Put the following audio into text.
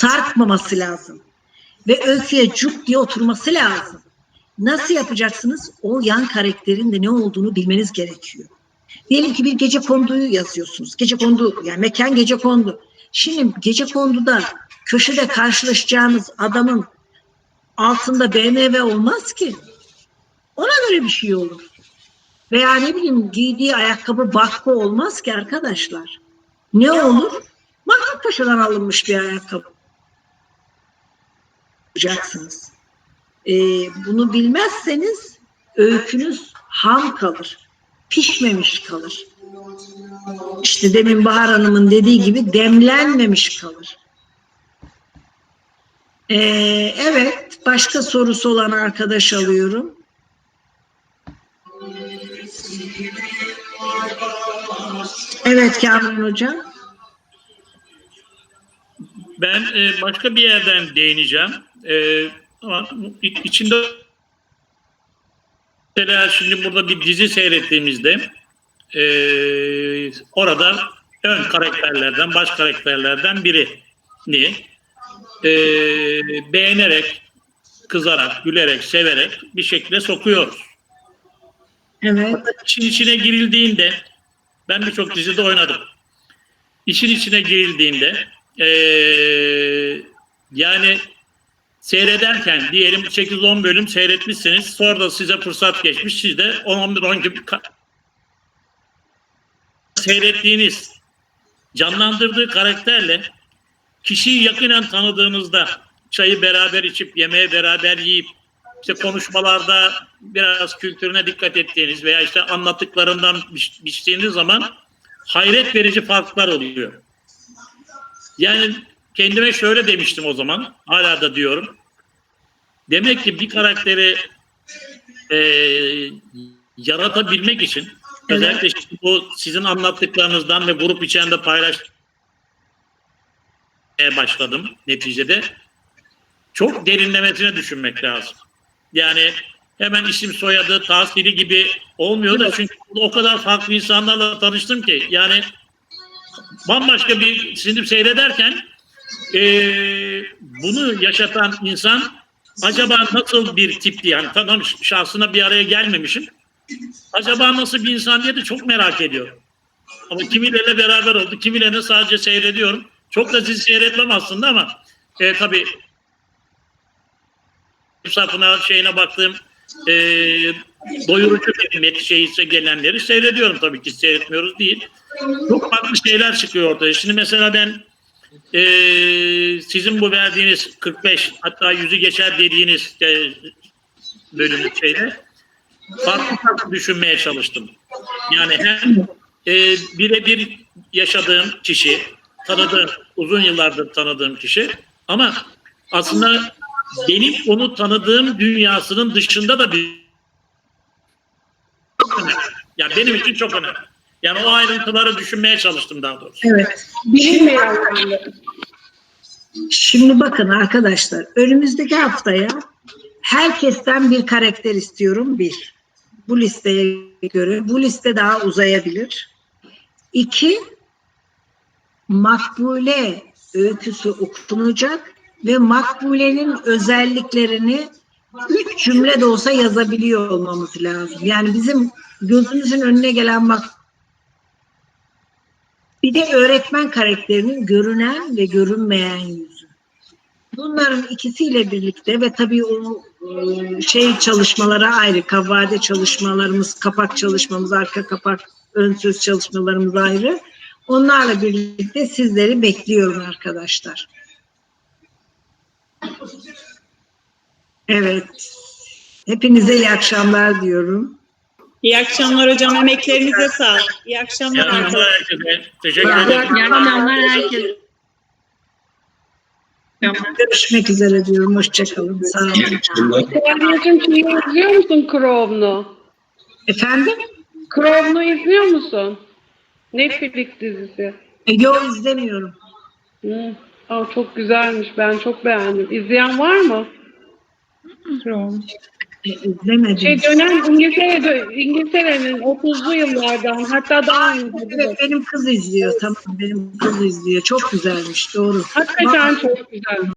sarkmaması lazım. Ve öyküye cuk diye oturması lazım. Nasıl yapacaksınız? O yan karakterin de ne olduğunu bilmeniz gerekiyor. Diyelim ki bir gece konduyu yazıyorsunuz. Gece kondu yani mekan gece kondu. Şimdi gece konduda köşede karşılaşacağınız adamın altında BMW olmaz ki. Ona göre bir şey olur. Veya ne bileyim giydiği ayakkabı bakko olmaz ki arkadaşlar. Ne olur? Mahmut Paşa'dan alınmış bir ayakkabı. Yapacaksınız. Ee, bunu bilmezseniz öykünüz ham kalır. Pişmemiş kalır. İşte demin Bahar Hanım'ın dediği gibi demlenmemiş kalır. Ee, evet, başka sorusu olan arkadaş alıyorum. Evet Kamran Hocam. Ben e, başka bir yerden değineceğim. E, ama içinde mesela şimdi burada bir dizi seyrettiğimizde e, orada ön karakterlerden, baş karakterlerden birini e, beğenerek, kızarak, gülerek, severek bir şekilde sokuyoruz. Evet. İşin içine girildiğinde ben birçok dizide oynadım. İşin içine girildiğinde eee, yani seyrederken diyelim 8-10 bölüm seyretmişsiniz sonra da size fırsat geçmiş siz de 10-11-10 gibi ka- seyrettiğiniz canlandırdığı karakterle kişiyi yakinen tanıdığınızda çayı beraber içip yemeği beraber yiyip işte konuşmalarda biraz kültürüne dikkat ettiğiniz veya işte anlattıklarından biç- biçtiğiniz zaman hayret verici farklar oluyor. Yani kendime şöyle demiştim o zaman, hala da diyorum. Demek ki bir karakteri eee, yaratabilmek için özellikle şimdi bu sizin anlattıklarınızdan ve grup içinde paylaş başladım neticede. Çok derinlemesine düşünmek lazım. Yani hemen isim soyadı, tahsili gibi olmuyor da çünkü o kadar farklı insanlarla tanıştım ki yani bambaşka bir şimdi seyrederken eee, bunu yaşatan insan acaba nasıl bir tipti yani tamam şahsına bir araya gelmemişim. Acaba nasıl bir insan diye de çok merak ediyorum. Ama kimilerle beraber oldu, kimilerine sadece seyrediyorum. Çok da sizi seyretmem aslında ama e, tabii safına şeyine baktığım e, doyurucu met şeyse gelenleri seyrediyorum tabii ki seyretmiyoruz değil. Çok farklı şeyler çıkıyor ortaya. Şimdi mesela ben e, sizin bu verdiğiniz 45 hatta yüzü geçer dediğiniz e, bölümlük şeyde farklı farklı düşünmeye çalıştım. Yani hem e, birebir yaşadığım kişi, tanıdığım, uzun yıllardır tanıdığım kişi ama aslında benim onu tanıdığım dünyasının dışında da bir. Yani benim için çok önemli. Yani o ayrıntıları düşünmeye çalıştım daha doğrusu. Evet. Şimdi bakın arkadaşlar önümüzdeki haftaya herkesten bir karakter istiyorum bir. Bu listeye göre bu liste daha uzayabilir. İki makbule öyküsü okunacak ve makbulenin özelliklerini üç cümle de olsa yazabiliyor olmamız lazım. Yani bizim gözümüzün önüne gelen mak bir de öğretmen karakterinin görünen ve görünmeyen yüzü. Bunların ikisiyle birlikte ve tabii o e, şey çalışmalara ayrı, kavade çalışmalarımız, kapak çalışmamız, arka kapak, ön söz çalışmalarımız ayrı. Onlarla birlikte sizleri bekliyorum arkadaşlar. Evet. Hepinize iyi akşamlar diyorum. İyi akşamlar hocam. Emeklerinize sağlık. İyi akşamlar. Arkadaşlar. herkese teşekkür ederim. İyi akşamlar herkese. Görüşmek üzere diyorum. Hoşçakalın. Sağ olun. Anneciğim şeyi izliyor musun Crown'u? Efendim? Crown'u izliyor musun? Netflix dizisi. E, Yok izlemiyorum. Hı. Aa, çok güzelmiş. Ben çok beğendim. İzleyen var mı? E, İzlemedim. Şey dönem İngiltere, İngiltere'nin 30'lu yıllardan hatta daha önce. Evet benim kız izliyor tamam benim kız izliyor. Çok güzelmiş doğru. Hakikaten çok güzel.